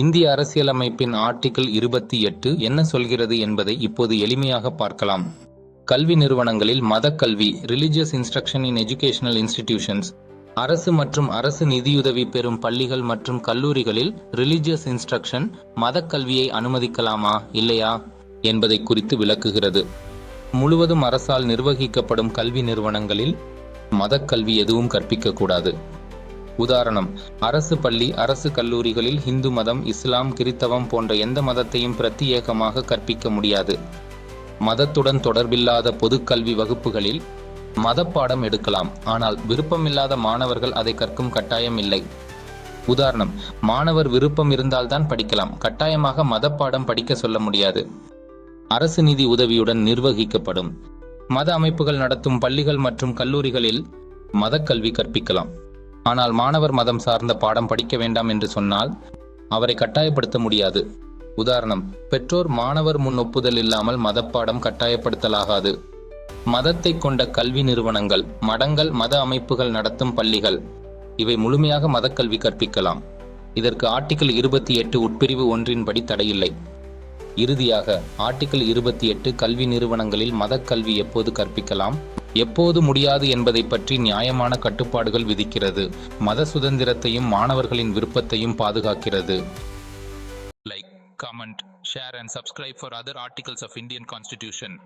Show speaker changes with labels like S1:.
S1: இந்திய அரசியலமைப்பின் ஆர்டிகிள் இருபத்தி எட்டு என்ன சொல்கிறது என்பதை இப்போது எளிமையாக பார்க்கலாம். கல்வி நிறுவனங்களில் மதக் கல்வி religious instruction in educational institutions அரசு மற்றும் அரசு நிதியுதவி பெறும் பள்ளிகள் மற்றும் கல்லூரிகளில் ரிலிஜியஸ் இன்ஸ்ட்ரக்ஷன் மதக்கல்வியை அனுமதிக்கலாமா இல்லையா என்பதை குறித்து விளக்குகிறது. முழுவதும் அரசால் நிர்வகிக்கப்படும் கல்வி நிறுவனங்களில் மதக் கல்வி எதுவும் கற்பிக்கக்கூடாது உதாரணம் அரசு பள்ளி அரசு கல்லூரிகளில் இந்து மதம் இஸ்லாம் கிறித்தவம் போன்ற எந்த மதத்தையும் பிரத்தியேகமாக கற்பிக்க முடியாது. மதத்துடன் தொடர்பில்லாத பொதுக்கல்வி வகுப்புகளில் மதப்பாடம் எடுக்கலாம் ஆனால் விருப்பமில்லாத மாணவர்கள் அதை கற்கும் கட்டாயம் இல்லை. உதாரணம் மாணவர் விருப்பம் இருந்தால்தான் படிக்கலாம் கட்டாயமாக மதப்பாடம் படிக்க சொல்ல முடியாது. அரசு நிதி உதவியுடன் நிர்வகிக்கப்படும். மத அமைப்புகள் நடத்தும் பள்ளிகள் மற்றும் கல்லூரிகளில் மதக்கல்வி கற்பிக்கலாம். ஆனால் மாணவர் மதம் சார்ந்த பாடம் படிக்க வேண்டாம் என்று சொன்னால் அவரை கட்டாயப்படுத்த முடியாது. உதாரணம் பெற்றோர் மாணவர் முன் ஒப்புதல் இல்லாமல் மதப்பாடம் கட்டாயப்படுத்தலாகாது. மதத்தை கொண்ட கல்வி நிறுவனங்கள் மடங்கள் மத அமைப்புகள் நடத்தும் பள்ளிகள் இவை முழுமையாக மதக்கல்வி கற்பிக்கலாம். இதற்கு ஆர்டிகிள் இருபத்தி எட்டு உட்பிரிவு ஒன்றின்படி தடையில்லை. இறுதியாக ஆர்டிகிள் இருபத்தி எட்டு கல்வி நிறுவனங்களில் மதக்கல்வி எப்போது கற்பிக்கலாம்? எப்போது முடியாது என்பதை பற்றி நியாயமான கட்டுப்பாடுகள் விதிக்கிறது. மத சுதந்திரத்தையும் மாணவர்களின் விருப்பத்தையும் பாதுகாக்கிறது. Like comment share and subscribe for other articles of Indian constitution